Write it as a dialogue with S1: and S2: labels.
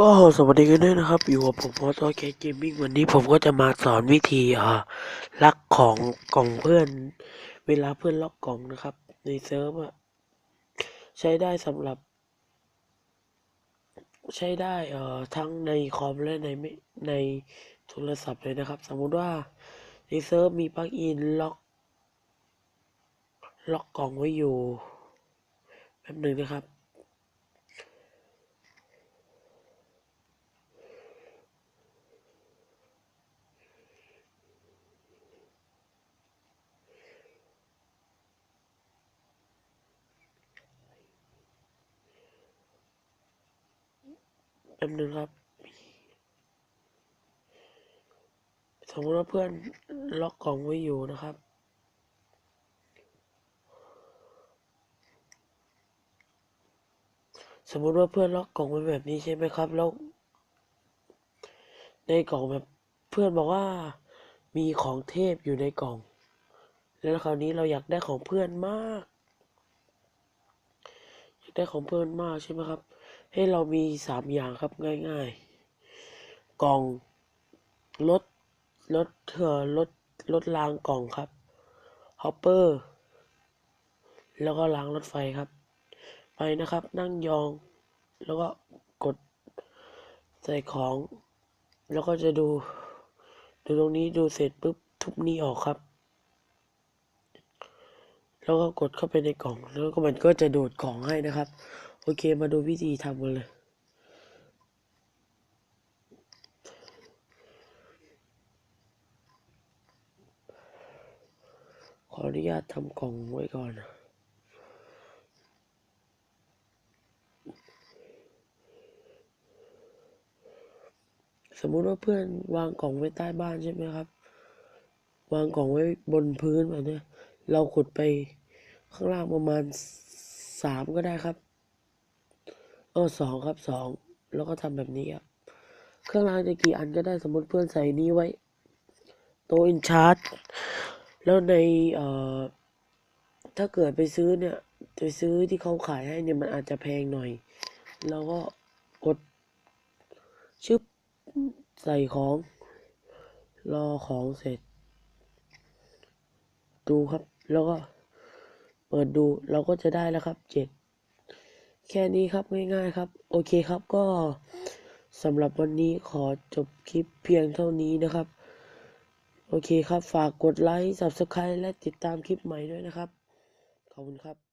S1: ก็สวัสดีกันด้วยนะครับ อยู่กับผมพอตอแคสเกมมิ่งวันนี้ผมก็จะมาสอนวิธีอ่าลักของกล่องเพื่อน เวลาเพื่อนล็อกกล่องนะครับ ในเซิร์ฟอะใช้ได้สำหรับ ใช้ได้เอ่อทั้งในคอมและในในโทรศัพท์เลยนะครับ สมมุติว่าในเซิร์ฟมีปลั๊กอินล็อกล็อกกล่องไว้อยู่แป๊บหนึ่งนะครับ แป๊บนึงครับ สมมติว่าเพื่อนล็อกกล่องไว้อยู่นะครับ สมมุติว่าเพื่อนล็อกกล่องไว้แบบนี้ใช่ไหมครับ แล้ว ในกล่องแบบเพื่อนบอกว่ามีของเทพอยู่ในกล่อง แล้วคราวนี้เราอยากได้ของเพื่อนมาก อยากได้ของเพื่อนมากใช่ไหมครับ ให้เรามีสามอย่างครับง่ายๆ กล่องรถรถเถื่อรถรถรางกล่องครับฮอปเปอร์แล้วก็รางรถไฟครับ ไปนะครับ นั่งยอง แล้วก็กดใส่ของ แล้วก็จะดู ดูตรงนี้ดูเสร็จปุ๊บทุบนี้ออกครับ แล้วก็กดเข้าไปในกล่อง แล้วก็มันก็จะโดดกล่องให้นะครับ โอเคมาดูวิธีทำกันเลย ขออนุญาตทำกล่องไว้ก่อนนะสมมุติว่าเพื่อนวางกล่องไว้ใต้บ้านใช่ไหมครับ วางกล่องไว้บนพื้นแบบนี้เราขุดไปข้างล่างประมาณสามก็ได้ครับ เออสองครับสองแล้วก็ทำแบบนี้ครับเครื่องรางจะกี่อันก็ได้สมมติเพื่อนใส่นี้ไว้โตะอินชาร์จแล้วในเอ่อถ้าเกิดไปซื้อเนี่ยไปซื้อที่เขาขายให้เนี่ยมันอาจจะแพงหน่อยแล้วก็กดชึบใส่ของ รอของเสร็จ ดูครับแล้วก็ เปิดดูเราก็จะได้แล้วครับเจ็ด แค่นี้ครับง่ายๆครับ โอเคครับก็สำหรับวันนี้ขอจบคลิปเพียงเท่านี้นะครับ โอเคครับฝากกดไลค์ Subscribe และติดตามคลิปใหม่ด้วยนะครับ ขอบคุณครับ